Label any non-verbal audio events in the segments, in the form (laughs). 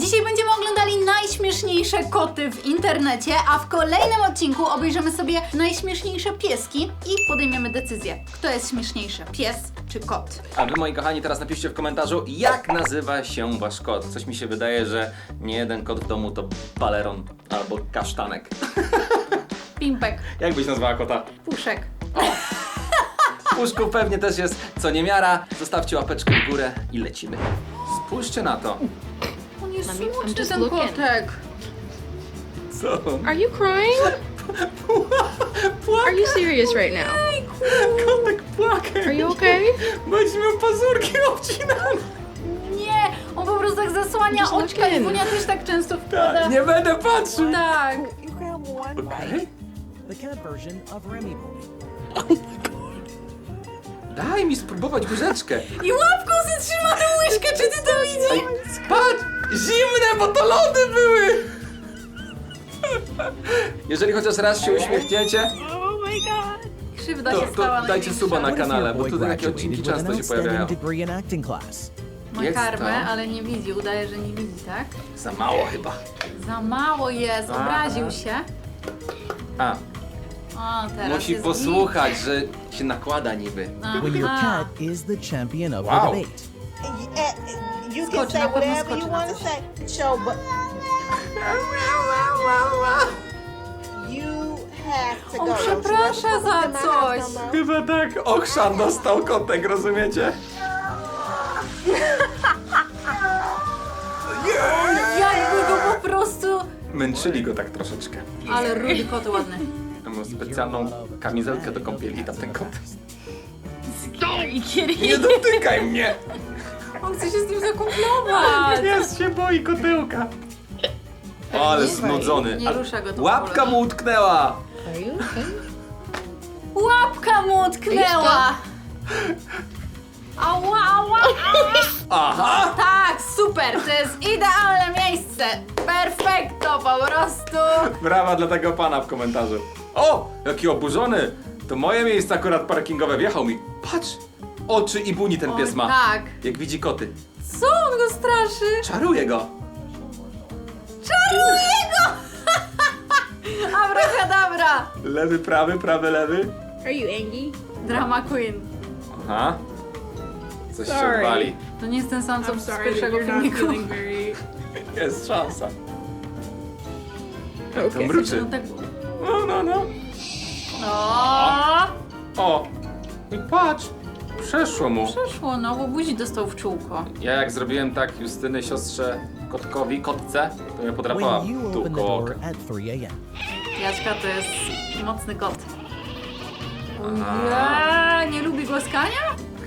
Dzisiaj będziemy oglądali najśmieszniejsze koty w internecie, a w kolejnym odcinku obejrzymy sobie najśmieszniejsze pieski i podejmiemy decyzję, kto jest śmieszniejszy, pies czy kot. A wy, moi kochani, teraz napiszcie w komentarzu, jak nazywa się wasz kot. Coś mi się wydaje, że nie jeden kot w domu to baleron albo kasztanek. (laughs) Pimpek, Jak byś nazwała kota? puszek. W puszku pewnie też jest co niemiara. Zostawcie łapeczkę w górę i lecimy. Spójrzcie na to. Jest Let me- I'm słodszy just ten looking. kotek. Co? Are you crying? Are you serious right now? Kotek płakę. Are you okay? Będziesz miał pazurki obcinane. Nie, on po prostu tak zasłania Just oczka i in. Wunia też tak często wpada. Tak, nie będę patrzył. Tak. You grab one bite. Okej. the cat version of Remy Boy. Daj mi spróbować łyżeczkę. I łapką zatrzyma tę łyżkę, czy ty to widzisz? patrz! Zimne, bo to lody były! Jeżeli chociaż raz się uśmiechniecie, Oh my god. Krzywda to, się stała to dajcie największa. suba na kanale, bo tu takie odcinki często się pojawiają. outstanding degree in acting class? Ma Jest karmę, to. ale nie widzi, udaje, że nie widzi, tak? Za mało chyba. Za mało jest, obraził się. A, O, teraz musi jest posłuchać, że się nakłada niby. When your Aha. cat is the champion of Wow. the debate. You, uh, you can Skoczy, say na pewno whatever skoczy you na want to coś. say. Show, but you have to go. Don't you przeprasza ever za come to my house coś. more. Chyba tak, ochrzan dostał kotek, rozumiecie? Jakby go po prostu... Męczyli go tak troszeczkę. Ale rudy kot ładny. Mam specjalną kamizelkę do kąpieli tam ten kot. I. Nie dotykaj mnie! On chce się z nim zakumplować. (laughs) Jest się boi kotyłka. O, ale znudzony. Nie A- rusza go to Łapka mu utknęła! Łapka mu utknęła. Ała, ała, ała. Aha! Tak, super, to jest idealne miejsce. Perfekto po prostu. Brawa dla tego pana w komentarzu. O! Jaki oburzony! To moje miejsce akurat parkingowe. Wjechał mi. Patrz! Oczy i buni ten pies ma. tak. Jak widzi koty. Co on go straszy? Czaruje go. Czaruje go! (laughs) Abracadabra! Lewy, prawy, prawy, lewy. Are you angry? Drama queen. Aha. Coś się Sorry. odwali. To nie jest ten sam, co I'm z sorry that pierwszego you're not filmiku. feeling very... (laughs) Jest szansa. To Okay. mruczy. No tak... No, no, no. O! O! I patrz! Przeszło mu. Przeszło, no, bo buzi dostał w czółko. Ja jak zrobiłem tak Justyny siostrze kotkowi, kotce, to mnie podrapała When you tu open the koło door oka. at 3 a.m. Jaczka to jest mocny kot. Ja, nie lubi głaskania?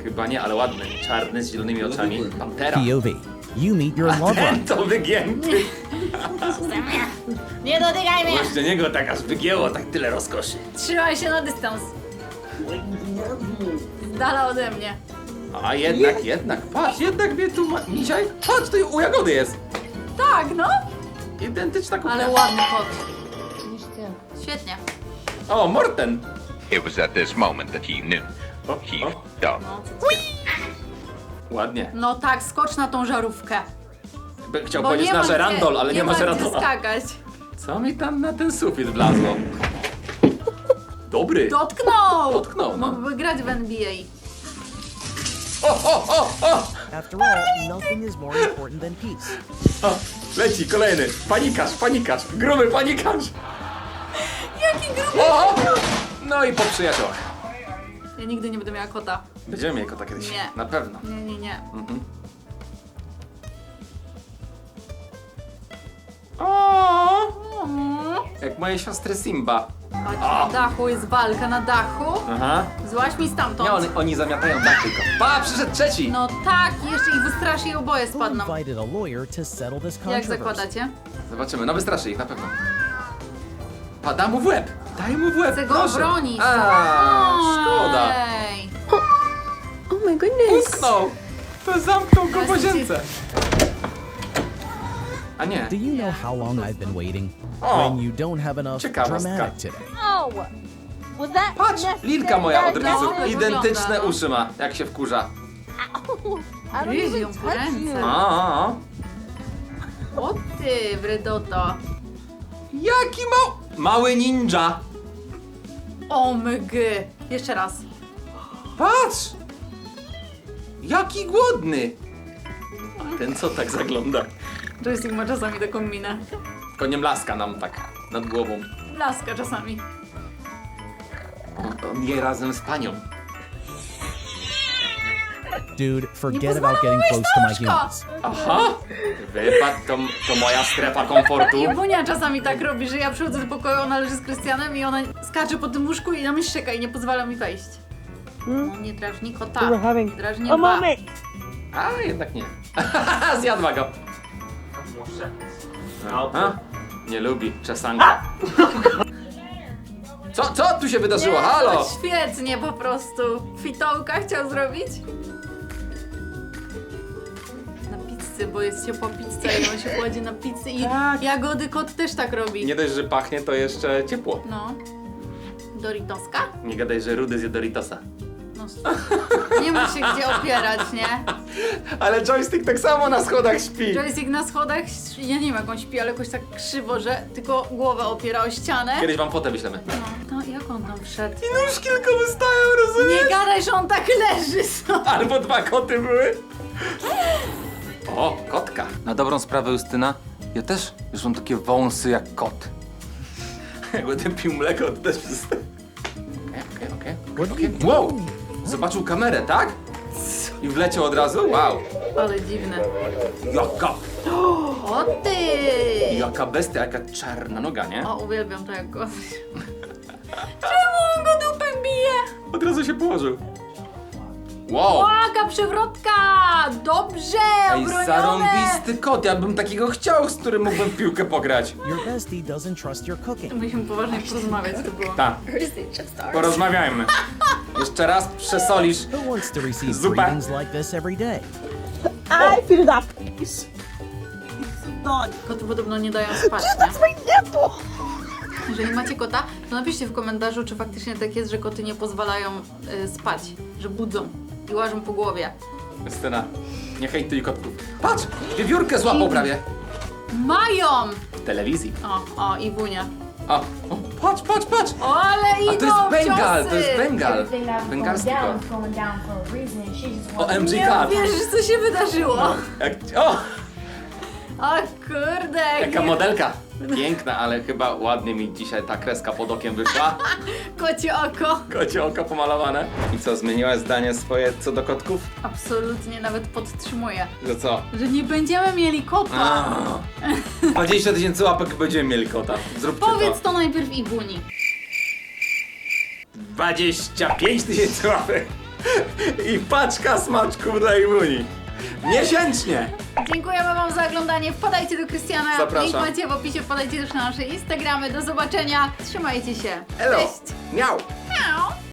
Chyba nie, ale ładny. Czarny z zielonymi oczami. Pantera. POV. You meet your A loved one. ten to wygięty. Nie dotykaj mnie! Właśnie niego tak aż wygięło, tak tyle rozkoszy. Trzymaj się na dystans. Z dala ode mnie. A jednak, jednak, patrz, jednak mnie tu ma... Dzisiaj, patrz, to u Jagody jest. Tak, no. Identyczna kuchnia. Ale ładny kot. Świetnie. O, Morten. It was at this moment that he knew. O, He o, f***ed up. No, co ty- ładnie. no tak, skocz na tą żarówkę. By- Chciał Bo powiedzieć nie na ma gdzie- ale nie, ma gdzie żerandola. skakać. Co mi tam na ten sufit wlazło? Dobry. Dotknął! Dotknął, no. Mógłby grać w NBA. O, o, o, o! After all, nothing is more important than peace. o! Leci kolejny. Panikarz, panikarz. Gruby panikarz. Jaki gruby! O! No i po przyjaciołach. Ja nigdy nie będę miała kota. Będziemy mieli kota kiedyś. Nie. Na pewno. Nie, nie, nie. Mhm. O! Mm. Jak moje siostry Simba. Na dachu jest walka na dachu. Aha. Złaś mi stamtąd. Nie, oni, oni zamiatają tak tylko. Pa, przyszedł trzeci! No tak, jeszcze ich wystraszy i oboje Who spadną. invited a lawyer to settle this Jak controversy? zakładacie? Zobaczymy, no wystraszy ich na pewno. Pada mu w łeb! Daj mu w łeb, Chcę go proszę. obronić. A, szkoda. Ej. Oh my goodness. Utknął! To zamknął go w łazience. A nie. Do you know how long I've been waiting? O. When you don't have enough Ciekawostka. dramatic today. Oh, was that Patrz, Lilka moja od rodziców. wygląda, Identyczne no. uszy ma, jak się wkurza. I don't Gryź even ją touch ręce. you. A, a, a. O ty, wredota. Jaki mał... Mały ninja! O. Jeszcze raz. Patrz! Jaki głodny! Ten co tak zagląda? Joystick ma czasami taką minę. Tylko nie mlaska nam tak nad głową. Laska czasami. On je razem z panią. Dude, forget pozwalałeś about getting close to my nóżko! humans. Aha! Wypad to, to moja strefa komfortu. I Bunia czasami tak robi, że ja przychodzę do pokoju, ona leży z Krystianem i ona skacze po tym łóżku i na mnie szczeka i nie pozwala mi wejść. No nie drażni kota. We were having Drażni a moment. A, jednak nie. (laughs) Zjadła go. A? Nie lubi czesanka. Co, co tu się wydarzyło? Nie, Halo! to świetnie po prostu. Fitołka chciał zrobić? Na pizzy, bo jest ciepła pizza i on się kładzie na pizzy i Tak. jagody kot też tak robi. Nie dość, że pachnie, to jeszcze ciepło. No. Doritoska? Nie gadaj, że Rudy zje Doritosa. Nie ma się gdzie opierać, nie? Ale joystick tak samo na schodach śpi. Joystick na schodach, ja nie wiem jak on śpi, ale jakoś tak krzywo, że tylko głowę opiera o ścianę. Kiedyś wam fotę wyślemy. No, to jak on tam wszedł? I nóżki tylko wystają, rozumiesz? Nie gadaj, że on tak leży sobie. Albo dwa koty były. O, kotka. Na dobrą sprawę, Justyna, ja też już mam takie wąsy jak kot. Jak będę pił mleko, to też przestaję. Okej, okej, okej. okej. Wow! Zobaczył kamerę, tak? I wleciał od razu? Wow! Ale dziwne. Jaka, O ty! jaka bestia, jaka czarna noga, nie? O, uwielbiam to jak go. (laughs) Czemu on go dupę bije? Od razu się położył. Wow! Łaka przewrotka! Dobrze! Ej, obronione! zarąbisty kot, ja bym takiego chciał, z którym mógłbym w piłkę pograć. Your bestie doesn't trust your cooking. Musimy poważnie porozmawiać, to było. Tak, porozmawiajmy. (laughs) Jeszcze raz przesolisz. Who wants to receive Zupa. greetings like this every day? I feel that face. God. Koty podobno nie dają spać, nie? That's my nipple. Jeżeli macie kota, to napiszcie w komentarzu, czy faktycznie tak jest, że koty nie pozwalają y, spać, że budzą i łażą po głowie. Justyna, nie hejtuj kotków. Patrz, wiewiórkę złapał prawie. Mają! W telewizji. O, o, i Wunia. O, o patrz, patrz, patrz. O, ale idą A to jest Bengal, to jest Bengal. Bengalski kot. was going down for a reason, and she just O, wanted MG Nie wierzysz, co się wydarzyło. Jak, o, O kurde, jaka nie- modelka. Piękna, ale chyba ładnie mi dzisiaj ta kreska pod okiem wyszła. (laughs) kocie oko. Kocie oko pomalowane. I co, zmieniłaś zdanie swoje co do kotków? Absolutnie nawet podtrzymuję, Że co? że nie będziemy mieli kota. A, (laughs) 20 tysięcy łapek będziemy mieli kota. Zróbcie Powiedz to. to najpierw Iwuni. 25 tysięcy łapek. I paczka smaczków dla Iwuni. Miesięcznie. Dziękujemy wam za oglądanie. Wpadajcie do Krystiana. Zapraszam. Link macie w opisie. Wpadajcie też na nasze Instagramy. Do zobaczenia. Trzymajcie się. Hello. Cześć. Miał. Miau.